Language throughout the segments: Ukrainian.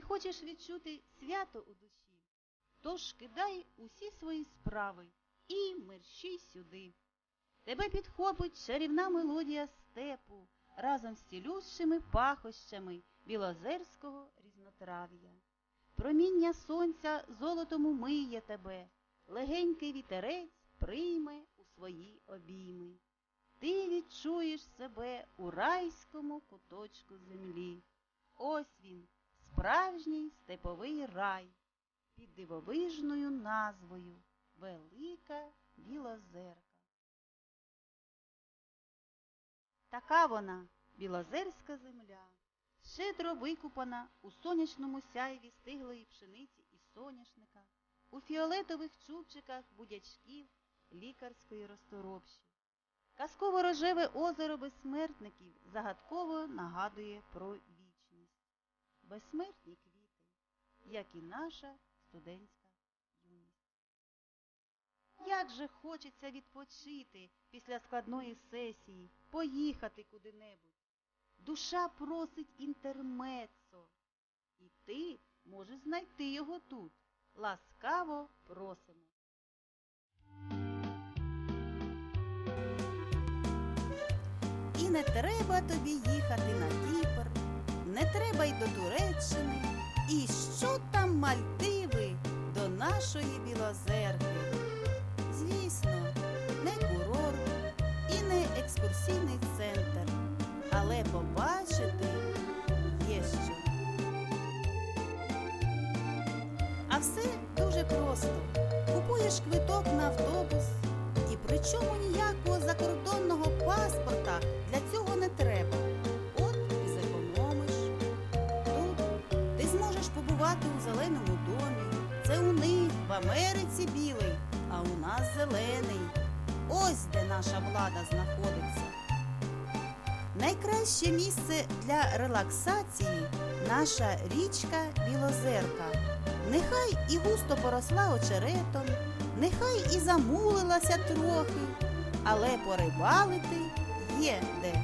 Ти хочеш відчути свято у душі, тож кидай усі свої справи і мерщій сюди. Тебе підхопить чарівна мелодія степу разом з цілющими пахощами білозерського різнотрав'я. Проміння сонця золотом умиє тебе, легенький вітерець прийме у свої обійми. Ти відчуєш себе у райському куточку землі. Ось він, справжній степовий рай, під дивовижною назвою Велика Білозерка. Така вона, білозерська земля, щедро викупана у сонячному сяйві стиглої пшениці і соняшника, у фіолетових чубчиках будячків лікарської розторопші. Казково-рожеве озеро безсмертників загадково нагадує про. Безсмертні квіти, як і наша студентська юність. Як же хочеться відпочити після складної сесії, поїхати куди-небудь. Душа просить інтермецо, і ти можеш знайти його тут. Ласкаво просимо. І не треба тобі їхати на Кіпр, не треба й до Туреччини, і що там Мальдиви до нашої білозерки. Звісно, не курорт і не екскурсійний центр, але побачити є що. А все дуже просто. Купуєш квиток на автобус, і причому ніякого закордонного зможеш у зеленому домі. Це у них в Америці білий, а у нас зелений. Ось де наша влада знаходиться. Найкраще місце для релаксації наша річка Білозерка. Нехай і густо поросла очеретом, нехай і замулилася трохи, але порибалити є де.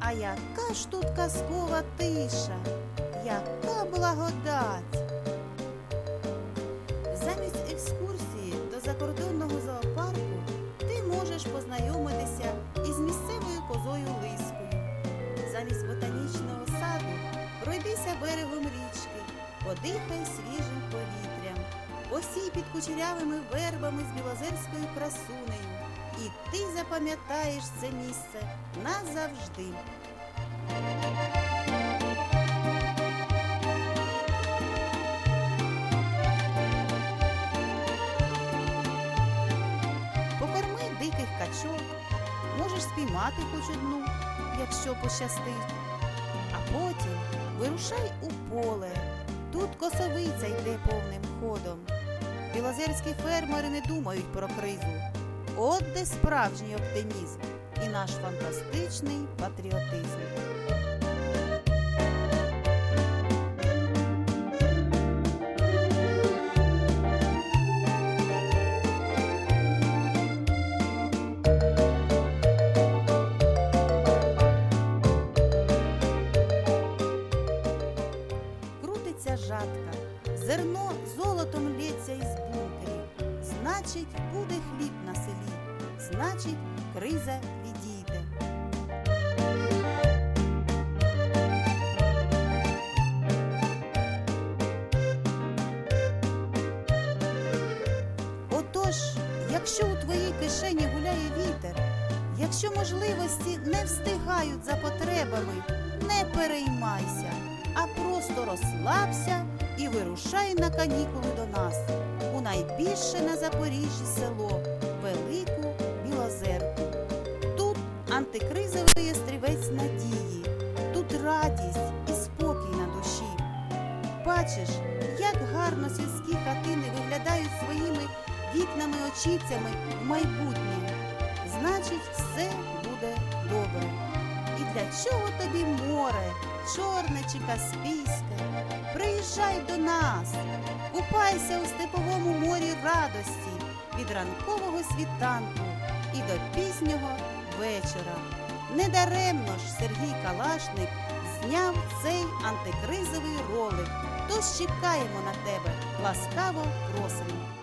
А яка ж тут казкова тиша, яка благодать! Замість екскурсії до закордонного зоопарку ти можеш познайомитися із місцевою козою Лискою. Замість ботанічного саду пройдися берегом річки, подихай свіжим повітрям, посій під кучерявими вербами з білозерською красунею, і ти запам'ятаєш це місце назавжди. Спіймати хоч одну, якщо пощастить. А потім вирушай у поле. Тут косовиця йде повним ходом. Білозерські фермери не думають про кризу. От де справжній оптимізм і наш фантастичний патріотизм. Зерно золотом лється із бункерів. Значить, буде хліб на селі, значить, криза відійде. Отож, якщо у твоїй кишені гуляє вітер, якщо можливості не встигають за потребами, не переймайся, а просто розслабся і вирушай на канікули до нас у найбільше на Запоріжжі село Велику Білозерку. Тут антикризовий острівець надії, тут радість і спокій на душі. Бачиш, як гарно сільські хатини виглядають своїми вікнами очівцями в майбутнє. Значить, все буде добре. І для чого тобі море, чорне чи каспійське? Приїжджай до нас, купайся у степовому морі радості від ранкового світанку і до пізнього вечора. Недаремно ж Сергій Калашник зняв цей антикризовий ролик. Тож чекаємо на тебе. Ласкаво просимо.